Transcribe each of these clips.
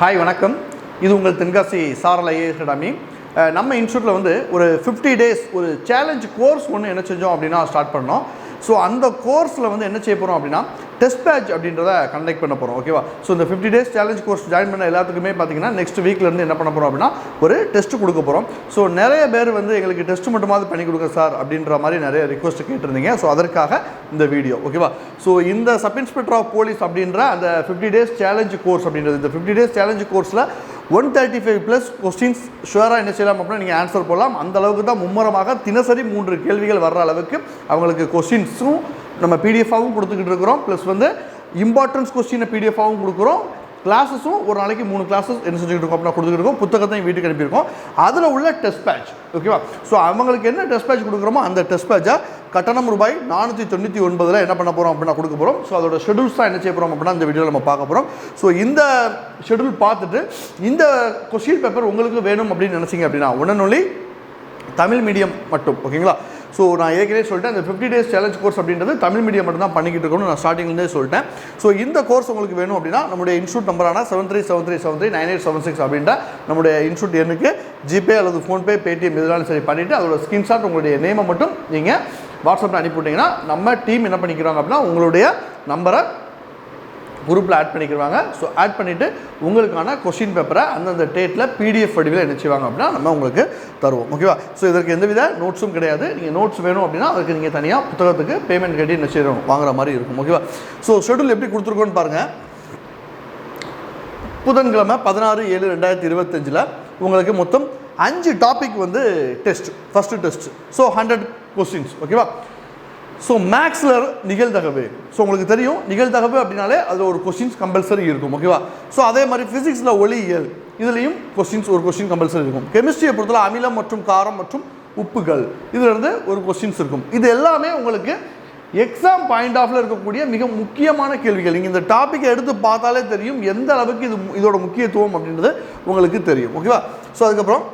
Hi வணக்கம். இது உங்கள் தென்காசி சாரல் ஐஏஎஸ் அகாடமி. நம்ம இன்ஸ்டியூட்டில் வந்து ஒரு ஃபிஃப்டி டேஸ் ஒரு சேலஞ்ச் கோர்ஸ் ஒன்று என்ன செஞ்சோம் அப்படின்னா ஸ்டார்ட் பண்ணோம். ஸோ அந்த கோர்ஸில் வந்து என்ன செய்ய போகிறோம் அப்படின்னா டெஸ்ட் பேட்ச் அப்படின்றத கண்டக்ட் பண்ண போகிறோம் ஓகேவா ஸோ இந்த fifty days challenge course join பண்ண எல்லாத்துக்குமே பார்த்தீங்கன்னா நெக்ஸ்ட் வீக்லேருந்து என்ன பண்ண போகிறோம் அப்படின்னா ஒரு டெஸ்ட் கொடுக்க போகிறோம் ஸோ நிறைய பேர் வந்து எங்களுக்கு டெஸ்ட் மட்டுமாவது பண்ணி கொடுங்க சார் அப்படின்ற மாதிரி நிறைய ரிக்வஸ்ட் கேட்டிருந்தீங்க. ஸோ அதற்காக இந்த வீடியோ ஓகேவா ஸோ இந்த சப் இன்ஸ்பெக்டர் ஆஃப் போலீஸ் அப்படின்ற அந்த ஃபிஃப்டி டேஸ் சேலஞ்ச் கோர்ஸ் அப்படின்றது இந்த ஃபிஃப்டி டேஸ் சேலஞ்ச் கோர்ஸில் one thirty five plus questions ஷுவராக என்ன செய்யலாம் அப்படின்னா நீங்கள் ஆன்சர் போடலாம். அந்த அளவுக்கு தான் மும்முரமாக தினசரி மூன்று கேள்விகள் வர்ற அளவுக்கு அவங்களுக்கு கொஸ்டின்ஸும் நம்ம பிடிஎஃபாகவும் கொடுத்துக்கிட்டு இருக்கிறோம். ப்ளஸ் வந்து இம்பார்ட்டன்ஸ் கொஸ்டினை பிடிஎஃபாகவும் கொடுக்குறோம். கிளாஸஸும் ஒரு நாளைக்கு மூணு கிளாஸஸ் என்ன செஞ்சுக்கிட்டு இருக்கோம் அப்படின்னா கொடுத்துக்கிட்டு இருக்கோம். புத்தகத்தையும் வீட்டுக்கு அனுப்பியிருக்கோம். அதில் உள்ள டெஸ்ட் பேட்ச் ஓகேவா ஸோ அவங்களுக்கு என்ன டெஸ்ட் பேட்ச் கொடுக்குறோமோ அந்த டெஸ்ட் பேட்சை கட்டணம் ரூபாய் நானூற்றி தொண்ணூற்றி ஒன்பதில் என்ன பண்ண போகிறோம் அப்படின்னா கொடுக்க போகிறோம் ஸோ அதோட ஷெடியூல்ஸ் தான் என்ன செய்ய போகிறோம் அப்படின்னா இந்த வீடியோவில் நம்ம பார்க்க போகிறோம் ஸோ இந்த ஷெடியூல் பார்த்துட்டு இந்த கொஸ்டின் பேப்பர் உங்களுக்கு வேணும் அப்படின்னு நினச்சிங்க அப்படின்னா உடனொலி தமிழ் மீடியம் மட்டும் ஓகேங்களா ஸோ நான் ஏற்கனவே சொல்லிட்டேன் அந்த ஃபிஃப்டி டேஸ் சேலஞ்ச் கோர்ஸ் அப்படின்றது தமிழ் மீடியம் மட்டும் தான் பண்ணிக்கிட்டு இருக்கணும்னு நான் ஸ்டார்டிங்லேருந்தே சொல்லிட்டேன். ஸோ இந்த கோர்ஸ் உங்களுக்கு வேணும் அப்படின்னா நம்முடைய institute நம்பரான seven three seven three seven three nine eight seven six அப்படின்ற நம்முடைய இன்ஸ்டியூட் எண்ணுக்கு ஜிபே அல்லது ஃபோன்பே பேடிஎம் எதுனாலும் சரி பண்ணிவிட்டு அதோட ஸ்கிரீன்ஷாட் உங்களுடைய நேமை மட்டும் நீங்கள் வாட்ஸ்அப்பில் அனுப்பிவிட்டீங்கன்னா நம்ம டீம் என்ன பண்ணிக்கிறாங்க அப்படின்னா உங்களுடைய நம்பரை குரூப்பில் ஆட் பண்ணிக்கிறாங்க ஸோ ஆட் பண்ணிவிட்டு உங்களுக்கான கொஷின் பேப்பரை அந்தந்த டேட்டில் பிடிஎஃப் வடிவில் என்ன செய்வாங்க அப்படின்னா நம்ம உங்களுக்கு தருவோம். ஓகேவா ஸோ இதற்கு எந்தவித நோட்ஸும் கிடையாது. நீங்கள் நோட்ஸ் வேணும் அப்படின்னா அதுக்கு நீங்கள் தனியாக புத்தகத்துக்கு பேமெண்ட் கட்டி என்ன செய்யணும் வாங்குற மாதிரி இருக்கும். ஓகேவா ஸோ ஷெடியூல் எப்படி கொடுத்துருக்கோன்னு பாருங்கள் புதன்கிழமை பதினாறு ஏழு ரெண்டாயிரத்தி இருபத்தஞ்சில் உங்களுக்கு மொத்தம் அஞ்சு டாபிக் வந்து test first test so hundred questions ஓகேவா ஸோ மேக்ஸில் நிகழ்தகவு. ஸோ உங்களுக்கு தெரியும் நிகழ்தகவு அப்படின்னாலே அதில் ஒரு கொஷின்ஸ் கம்பல்சரி இருக்கும் ஓகேவா ஸோ அதே மாதிரி ஃபிசிக்ஸில் ஒளியியல் இதுலேயும் கொஸ்டின்ஸ் ஒரு கொஸ்டின் கம்பல்சரி இருக்கும். கெமிஸ்ட்ரியை பொறுத்தவரை அமிலம் மற்றும் காரம் மற்றும் உப்புகள் இதிலிருந்து ஒரு கொஸ்டின்ஸ் இருக்கும். இது எல்லாமே உங்களுக்கு எக்ஸாம் பாயிண்ட் ஆஃப்ல இருக்கக்கூடிய மிக முக்கியமான கேள்விகள். நீங்கள் இந்த டாப்பிக்கை எடுத்து பார்த்தாலே தெரியும் எந்த அளவுக்கு இது இதோட முக்கியத்துவம் அப்படின்றது உங்களுக்கு தெரியும் ஓகேவா ஸோ அதுக்கப்புறம்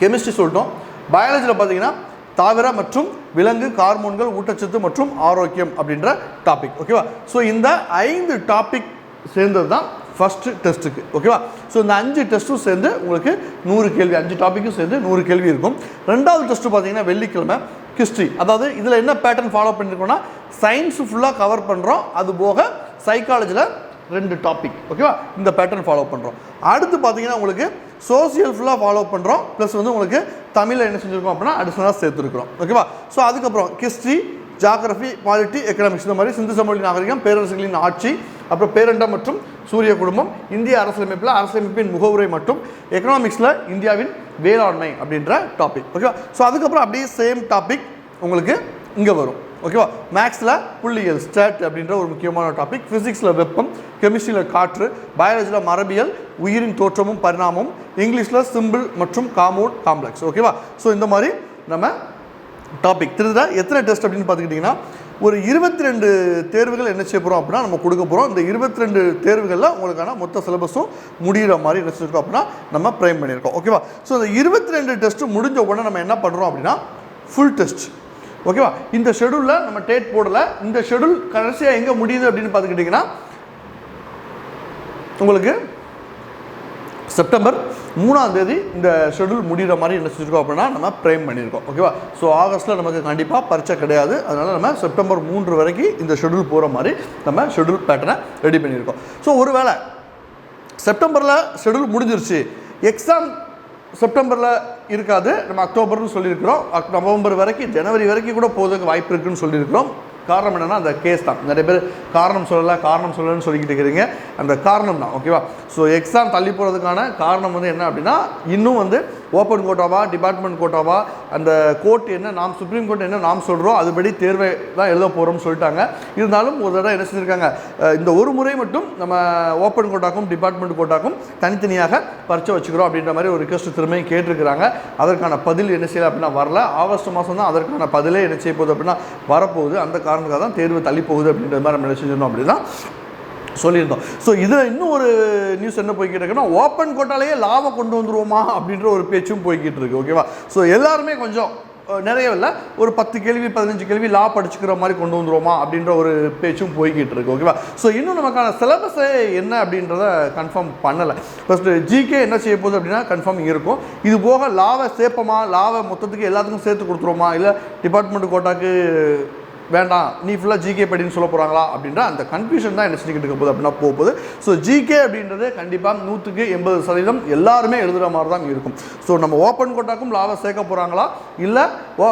கெமிஸ்ட்ரி சொல்லிட்டோம். பயாலஜியில் பார்த்தீங்கன்னா தாவர மற்றும் விலங்கு கார்மோன்கள் ஊட்டச்சத்து மற்றும் ஆரோக்கியம் அப்படின்ற டாபிக் ஓகேவா ஸோ இந்த ஐந்து டாபிக் சேர்ந்தது தான் ஃபஸ்ட்டு டெஸ்ட்டுக்கு ஓகேவா ஸோ இந்த அஞ்சு டெஸ்ட்டும் சேர்ந்து உங்களுக்கு நூறு கேள்வி அஞ்சு டாப்பிக்கும் சேர்ந்து நூறு கேள்வி இருக்கும். ரெண்டாவது டெஸ்ட்டு பார்த்தீங்கன்னா வெள்ளிக்கிழமை ஹிஸ்ட்ரி அதாவது இதில் என்ன பேட்டர்ன் ஃபாலோ பண்ணியிருக்கோம்னா சயின்ஸ் ஃபுல்லாக கவர் பண்ணுறோம் அது போக சைக்காலஜியில் ரெண்டு டாபிக் ஓகேவா இந்த பேட்டர்ன் ஃபாலோ பண்ணுறோம் அடுத்து பார்த்தீங்கன்னா உங்களுக்கு சோசியல் ஃபுல்லாக ஃபாலோ பண்ணுறோம் ப்ளஸ் வந்து உங்களுக்கு தமிழில் என்ன செஞ்சுருக்கோம் அப்படின்னா அடிஷனலாக சேர்த்துருக்குறோம். ஓகேவா ஸோ அதுக்கப்புறம் ஹிஸ்ட்ரி ஜாகிரஃபி பாலிட்டி எக்கனாமிக்ஸ் இந்த மாதிரி சிந்து சமவெளி நாகரிகம் பேரரசுகளின் ஆட்சி அப்புறம் பேரண்டம் மற்றும் சூரிய குடும்பம் இந்திய அரசியலமைப்பில் அரசியலமைப்பின் முகவுரை மற்றும் எக்கனாமிக்ஸில் இந்தியாவின் வேளாண்மை அப்படின்ற டாபிக் ஓகேவா ஸோ அதுக்கப்புறம் அப்படியே சேம் டாபிக் உங்களுக்கு இங்கே வரும். ஓகேவா? மேக்ஸில் புள்ளியியல் ஸ்டாட் அப்படின்ற ஒரு முக்கியமான டாபிக் ஃபிசிக்ஸில் வெப்பம் கெமிஸ்ட்ரியில் காற்று பயாலஜியில் மரபியல் உயிரின் தோற்றமும் பரிணாமம் இங்கிலீஷில் சிம்பிள் மற்றும் காமோட் காம்ப்ளெக்ஸ் ஓகேவா? ஸோ இந்த மாதிரி நம்ம டாபிக் திருத எத்தனை டெஸ்ட் அப்படின்னு பார்த்துக்கிட்டிங்கன்னா ஒரு இருபத்தி ரெண்டு தேர்வுகள் என்ன செய்ய போகிறோம் அப்படின்னா நம்ம கொடுக்க போகிறோம் இந்த இருபத்தி ரெண்டு தேர்வுகளில் உங்களுக்கான மொத்த சிலபஸும் முடிகிற மாதிரி என்ன செஞ்சுருக்கோம் அப்படின்னா நம்ம ப்ரைம் பண்ணியிருக்கோம். ஓகேவா? ஸோ இந்த இருபத்தி ரெண்டு டெஸ்ட்டு முடிஞ்ச உடனே நம்ம என்ன பண்ணுறோம் அப்படின்னா ஃபுல் டெஸ்ட் ஓகேவா? இந்த ஷெடியூலில் நம்ம டேட் போடல. இந்த ஷெடியூல் கடைசியாக எங்கே முடியுது அப்படின்னு பார்த்துக்கிட்டிங்கன்னா உங்களுக்கு செப்டம்பர் மூணாம் தேதி இந்த ஷெடியூல் முடிகிற மாதிரி என்ன செஞ்சுருக்கோம் அப்படின்னா நம்ம ப்ரைம் பண்ணியிருக்கோம். ஓகேவா? ஸோ ஆகஸ்ட்டில் நமக்கு கண்டிப்பாக பரீட்சை கிடையாது. அதனால் நம்ம செப்டம்பர் மூன்று வரைக்கும் இந்த ஷெடியூல் போகிற மாதிரி நம்ம ஷெடியூல் பேட்டர்னை ரெடி பண்ணியிருக்கோம். ஸோ ஒருவேளை செப்டம்பரில் ஷெடியூல் முடிஞ்சிருச்சு. எக்ஸாம் செப்டம்பரில் இருக்காது. நம்ம அக்டோபர்னு சொல்லியிருக்கிறோம். அக் நவம்பர் வரைக்கும் ஜனவரி வரைக்கும் கூட போகிறதுக்கு வாய்ப்பு இருக்குன்னு சொல்லியிருக்கிறோம். காரணம் என்னென்னா அந்த கேஸ் தான். நிறைய பேர் காரணம் சொல்லலை காரணம் சொல்லலைன்னு சொல்லிக்கிட்டு இருக்கிறீங்க. அந்த காரணம் தான் ஓகேவா ஸோ எக்ஸாம் தள்ளி போகிறதுக்கான காரணம் வந்து என்ன அப்படின்னா இன்னும் வந்து ஓப்பன் கோட்டாவா டிபார்ட்மெண்ட் கோட்டாவா அந்த கோர்ட் என்ன நாம் சுப்ரீம் கோர்ட் என்ன நாம் சொல்கிறோம் அதுபடி தேர்வை தான் எழுத போகிறோம்னு சொல்லிட்டாங்க. இருந்தாலும் ஒரு தடவை என்ன செஞ்சுருக்காங்க இந்த ஒரு முறை மட்டும் நம்ம ஓப்பன் கோட்டாக்கும் டிபார்ட்மெண்ட் கோட்டாக்கும் தனித்தனியாக பரிச்சை வச்சுக்கிறோம் அப்படின்ற மாதிரி ஒரு ரிக்வஸ்ட் திரும்பியும் கேட்டிருக்கிறாங்க. அதற்கான பதில் என்ன செய்யலை அப்படின்னா வரல. ஆகஸ்ட் மாதம் தான் அதற்கான பதிலே என்ன செய்ய போகுது அப்படின்னா வரப்போகுது. அந்த காரணத்துக்காக தான் தேர்வு தள்ளி போகுது அப்படின்ற மாதிரி நம்ம என்ன செஞ்சிடணும் அப்படின்னா சொல்லியிருந்தோம். ஸோ இதில் இன்னும் ஒரு நியூஸ் என்ன போய்கிட்டு இருக்குன்னா ஓப்பன் கோட்டாலேயே லாபம் கொண்டு வந்துருவோமா அப்படின்ற ஒரு பேச்சும் போய்கிட்டு இருக்கு ஓகேவா ஸோ எல்லாருமே கொஞ்சம் நிறைய இல்லை ஒரு பத்து கேள்வி பதினஞ்சு கேள்வி லா படிச்சுக்கிற மாதிரி கொண்டு வந்துருவோமா அப்படின்ற ஒரு பேச்சும் போய்கிட்டு இருக்கு ஓகேவா ஸோ இன்னும் நமக்கான சிலபஸே என்ன அப்படின்றத கன்ஃபார்ம் பண்ணலை. ஃபஸ்ட்டு ஜிகே என்ன செய்ய போகுது அப்படின்னா கன்ஃபார்ம் இருக்கும். இது போக லாவை சேர்ப்போமா? லாவை மொத்தத்துக்கு எல்லாத்துக்கும் சேர்த்து கொடுத்துருவோமா? இல்லை டிபார்ட்மெண்ட் கோட்டாக்கு வேண்டாம் நீ ஃபுல்லாக ஜிகே படின்னு சொல்ல போகிறாங்களா அப்படின்ற அந்த கன்ஃபியூஷன் தான் என்ன செஞ்சுக்கிட்டு இருக்க போகுது அப்படின்னா போகுது. ஸோ ஜிகே அப்படின்றது கண்டிப்பாக நூற்றுக்கு எண்பது சதவீதம் எல்லாருமே எழுதுகிற மாதிரி தான் இருக்கும். ஸோ நம்ம ஓப்பன் கோட்டாக்கும் லாவை சேர்க்க போகிறாங்களா இல்லை ஓ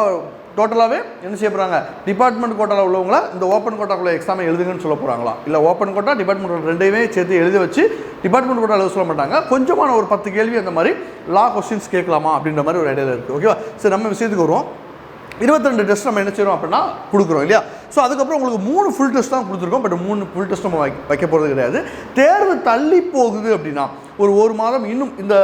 டோட்டலாகவே என்ன செய்ய போகிறாங்க டிபார்ட்மெண்ட் கோட்டாவில் உள்ளவங்கள இந்த ஓப்பன் கோட்டாக்குள்ள எக்ஸாமை எழுதுங்கன்னு சொல்ல போகிறாங்களா இல்லை ஓப்பன் கோட்டா டிபார்ட்மெண்ட் கோட்டா ரெண்டையுமே சேர்த்து எழுதி வச்சு டிபார்ட்மெண்ட் கோட்டா எழுத சொல்ல மாட்டாங்க. கொஞ்சமான ஒரு பத்து கேள்வி அந்த மாதிரி லா கொஸ்டின்ஸ் கேட்கலாமா அப்படின்ற மாதிரி ஒரு ஐடியாவில் இருக்குது ஓகேவா சரி நம்ம விஷயத்துக்கு வருவோம். இருபத்திரெண்டு டெஸ்ட் நம்ம என்ன செய்கிறோம் அப்படின்னா கொடுக்குறோம் இல்லையா? ஸோ அதுக்கப்புறம் உங்களுக்கு மூணு ஃபுல் டெஸ்ட் தான் கொடுத்துருக்கோம். பட் மூணு ஃபுல் டெஸ்ட் நம்ம வைக்க வைக்க போகிறது கிடையாது. தேர்வு தள்ளி போகுது அப்படின்னா ஒரு ஒரு மாதம் இன்னும் இந்த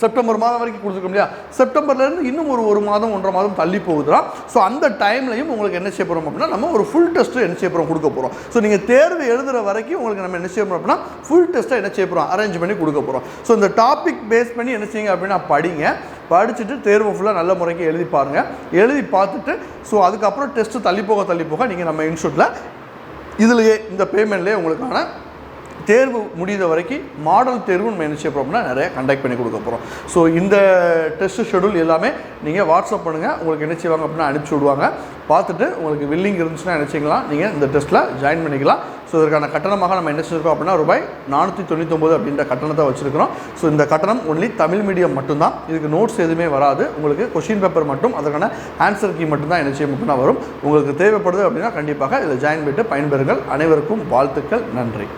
செப்டம்பர் மாதம் வரைக்கும் கொடுத்துருக்கோம் இல்லையா? செப்டம்பர்லேருந்து இன்னும் ஒரு ஒரு மாதம் ஒன்றரை மாதம் தள்ளி போகுதுன்னா ஸோ அந்த டைம்லையும் உங்களுக்கு என்ன செய்ய போகிறோம் அப்படின்னா நம்ம ஒரு ஃபுல் டெஸ்ட்டு என்ன செய்ய போகிறோம் கொடுக்க போகிறோம் ஸோ நீங்கள் தேர்வு எழுதுகிற வரைக்கும் உங்களுக்கு நம்ம என்ன செய்ய போகிறோம் அப்படின்னா ஃபுல் டெஸ்ட்டை என்ன செய்ய போகிறோம் அரேஞ்ச் பண்ணி கொடுக்க போகிறோம் ஸோ இந்த டாபிக் பேஸ் பண்ணி என்ன செய்யுங்க அப்படின்னா படிங்க. படிச்சுட்டு தேர்வு ஃபுல்லாக நல்ல முறைக்கு எழுதி பாருங்கள் எழுதி பார்த்துட்டு ஸோ அதுக்கப்புறம் டெஸ்ட்டு தள்ளி போக தள்ளி போக நீங்கள் நம்ம இன்ஸ்டியூட்டில் இதுலேயே இந்த பேமெண்ட்லேயே உங்களுக்கான தேர்வு முடிந்த வரைக்கும் மாடல் தேர்வு நம்ம என்ன செய்ய போகிறோம்னா நிறைய கண்டக்ட் பண்ணி கொடுக்க போகிறோம் ஸோ இந்த டெஸ்ட் ஷெடியூல் எல்லாமே நீங்கள் வாட்ஸ்அப் பண்ணுங்கள் உங்களுக்கு என்ன செய்வாங்க அப்படின்னா அனுப்பிச்சி விடுவாங்க. பார்த்துட்டு உங்களுக்கு வில்லிங் இருந்துச்சுன்னா என்ன செய்யலாம்? நீங்கள் இந்த டெஸ்ட்டில் ஜாயின் பண்ணிக்கலாம். ஸோ இதற்கான கட்டணமாக நம்ம என்ன செஞ்சிருக்கோம் அப்படின்னா ரூபாய் நானூற்றி தொண்ணூத்தொம்பது அப்படின்ற கட்டணத்தை வச்சுருக்கிறோம். ஸோ இந்த கட்டணம் ஒன்லி தமிழ் மீடியம் மட்டும்தான். இதுக்கு நோட்ஸ் எதுவுமே வராது. உங்களுக்கு கொஷின் பேப்பர் மட்டும் அதற்கான ஆன்சர் கீ மட்டும்தான் என்ன செய்ய மட்டும்தான் வரும். உங்களுக்கு தேவைப்படுது அப்படின்னா கண்டிப்பாக இதில் ஜாயின் பண்ணிட்டு பயன்பெறுங்கள். அனைவருக்கும் வாழ்த்துக்கள். நன்றி.